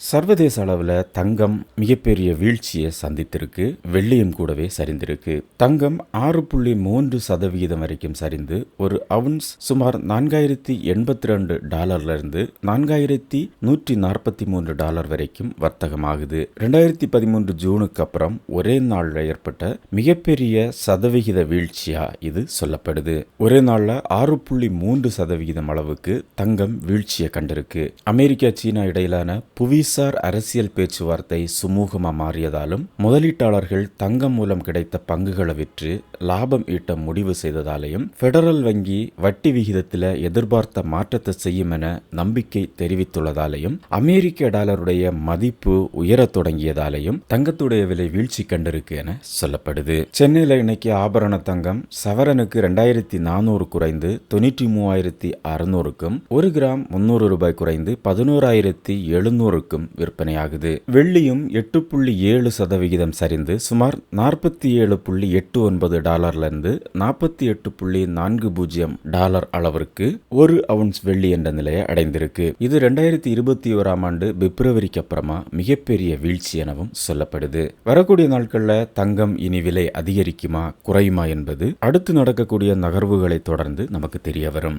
சர்வதேச அளவில் தங்கம் மிகப்பெரிய வீழ்ச்சியை சந்தித்திருக்கு வெள்ளியும் கூடவே சரிந்திருக்கு. தங்கம் ஆறு புள்ளி மூன்று சதவிகிதம் வரைக்கும் சரிந்து ஒரு அவுன்ஸ் சுமார் நான்காயிரத்தி எண்பத்தி ரெண்டு டாலர்ல இருந்து நான்காயிரத்தி நூற்றி நாற்பத்தி மூன்று டாலர் வரைக்கும் வர்த்தகமாகுது. ரெண்டாயிரத்தி பதிமூன்று ஜூனுக்கு அப்புறம் ஒரே நாளில் ஏற்பட்ட மிகப்பெரிய சதவிகித வீழ்ச்சியா இது சொல்லப்படுது. ஒரே நாளில் ஆறு புள்ளி மூன்று சதவிகிதம் அளவுக்கு தங்கம் வீழ்ச்சியை கண்டிருக்கு. அமெரிக்கா சீனா இடையிலான புவி புவிசார் அரசியல் பேச்சுவார்த்தை சுமூகமா மாறியதாலும் முதலீட்டாளர்கள் தங்கம் மூலம் கிடைத்த பங்குகளை விற்று லாபம் ஈட்ட முடிவு செய்ததாலையும் பெடரல் வங்கி வட்டி விகிதத்தில் எதிர்பார்த்த மாற்றத்தை செய்யும் என நம்பிக்கை தெரிவித்துள்ளதாலேயும் அமெரிக்க டாலருடைய மதிப்பு உயரத் தொடங்கியதாலையும் தங்கத்துடைய விலை வீழ்ச்சி கண்டிருக்கு என சொல்லப்படுது. சென்னையில் இன்னைக்கு ஆபரண தங்கம் சவரனுக்கு ரெண்டாயிரத்தி நானூறு குறைந்து தொண்ணூற்றி மூவாயிரத்தி அறுநூறுக்கும் ஒரு கிராம் முன்னூறு ரூபாய் குறைந்து பதினோராயிரத்தி எழுநூறுக்கும் விற்பனையாகுது. வெள்ளியும் எட்டு புள்ளி ஏழு சதவிகிதம் சரிந்து சுமார் நாற்பத்தி ஏழு புள்ளி எட்டு ஒன்பது டாலர்ல இருந்து நாற்பத்தி எட்டு புள்ளி நான்கு பூஜ்ஜியம் டாலர் அளவிற்கு ஒரு அவுன்ஸ் வெள்ளி என்ற நிலையை அடைந்திருக்கு. இது ரெண்டாயிரத்தி இருபத்தி ஓராம் ஆண்டு பிப்ரவரிக்கு அப்புறமா மிகப்பெரிய வீழ்ச்சி எனவும் சொல்லப்படுது. வரக்கூடிய நாட்கள்ல தங்கம் இனி விலை அதிகரிக்குமா குறையுமா என்பது அடுத்து நடக்கக்கூடிய நகர்வுகளை தொடர்ந்து நமக்கு தெரிய வரும்.